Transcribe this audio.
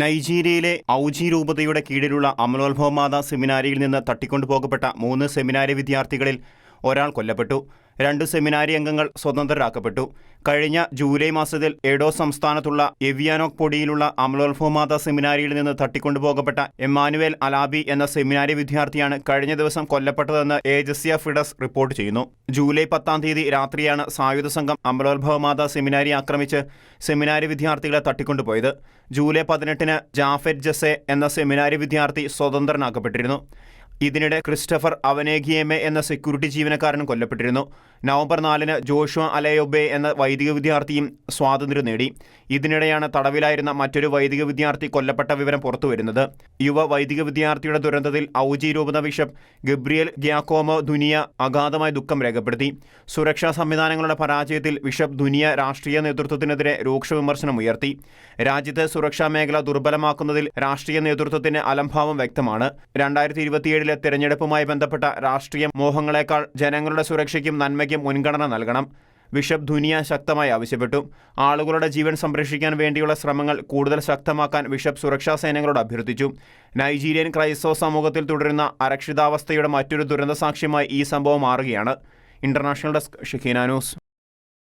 നൈജീരിയയിലെ ഔജി രൂപതയുടെ കീഴിലുള്ള അമലോത്ഭവമാത സെമിനാരിയിൽ നിന്ന് തട്ടിക്കൊണ്ടുപോകപ്പെട്ട മൂന്ന് സെമിനാരി വിദ്യാർത്ഥികളിൽ ഒരാൾ കൊല്ലപ്പെട്ടു. രണ്ട് സെമിനാരി അംഗങ്ങൾ സ്വതന്ത്രരാക്കപ്പെട്ടു. കഴിഞ്ഞ ജൂലൈ മാസത്തിൽ എഡോ സംസ്ഥാനത്തുള്ള എവിയാനോക് പൊടിയിലുള്ള അമലോത്ഭവമാത സെമിനാരിയിൽ നിന്ന് തട്ടിക്കൊണ്ടുപോകപ്പെട്ട എമ്മാനുവേൽ അലാബി എന്ന സെമിനാരി വിദ്യാർത്ഥിയാണ് കഴിഞ്ഞ ദിവസം കൊല്ലപ്പെട്ടതെന്ന് ഏജസ്യ ഫിഡസ് റിപ്പോർട്ട് ചെയ്യുന്നു. ജൂലൈ പത്താം തീയതി രാത്രിയാണ് സായുധ സംഘം അമലോത്ഭവമാത സെമിനാരി ആക്രമിച്ച് സെമിനാരി വിദ്യാർത്ഥികളെ തട്ടിക്കൊണ്ടുപോയത്. ജൂലൈ പതിനെട്ടിന് ജാഫെറ്റ് ജസെ എന്ന സെമിനാരി വിദ്യാർത്ഥി സ്വതന്ത്രനാക്കപ്പെട്ടിരുന്നു. ഇതിനിടെ ക്രിസ്റ്റഫർ അവനേഗിയമെ എന്ന സെക്യൂരിറ്റി ജീവനക്കാരനും കൊല്ലപ്പെട്ടിരുന്നു. നവംബർ നാലിന് ജോഷുവ അലയോബെ എന്ന വൈദിക വിദ്യാർത്ഥിയും സ്വാതന്ത്ര്യം നേടി. ഇതിനിടെയാണ് തടവിലായിരുന്ന മറ്റൊരു വൈദിക വിദ്യാർത്ഥി കൊല്ലപ്പെട്ട വിവരം പുറത്തുവരുന്നത് യുവ വൈദിക വിദ്യാർത്ഥിയുടെ ദുരന്തത്തിൽ ഔജി രൂപത ബിഷപ്പ് ഗബ്രിയൽ ഗ്യാക്കോമോ ദുനിയ അഗാധമായ ദുഃഖം രേഖപ്പെടുത്തി. സുരക്ഷാ സംവിധാനങ്ങളുടെ പരാജയത്തിൽ ബിഷപ്പ് ദുനിയ രാഷ്ട്രീയ നേതൃത്വത്തിനെതിരെ രൂക്ഷ വിമർശനം ഉയർത്തി. രാജ്യത്തെ സുരക്ഷാ മേഖല ദുർബലമാക്കുന്നതിൽ രാഷ്ട്രീയ നേതൃത്വത്തിന് അലംഭാവം വ്യക്തമാണ്. രണ്ടായിരത്തി ഇരുപത്തിയേഴിലെ തെരഞ്ഞെടുപ്പുമായി ബന്ധപ്പെട്ട രാഷ്ട്രീയ മോഹങ്ങളെക്കാൾ ജനങ്ങളുടെ സുരക്ഷയ്ക്കും നന്മയ്ക്കും മുൻഗണന നൽകണം. ബിഷപ്പ് ധുനിയ ശക്തമായി ആവശ്യപ്പെട്ടു. ആളുകളുടെ ജീവൻ സംരക്ഷിക്കാൻ വേണ്ടിയുള്ള ശ്രമങ്ങൾ കൂടുതൽ ശക്തമാക്കാൻ ബിഷപ്പ് സുരക്ഷാ സേനകളോട് അഭ്യർത്ഥിച്ചു. നൈജീരിയൻ ക്രൈസ്തവ സമൂഹത്തിൽ തുടരുന്ന അരക്ഷിതാവസ്ഥയുടെ മറ്റൊരു ദുരന്ത സാക്ഷ്യമായി ഈ സംഭവം മാറുകയാണ്. International desk Shikheena news.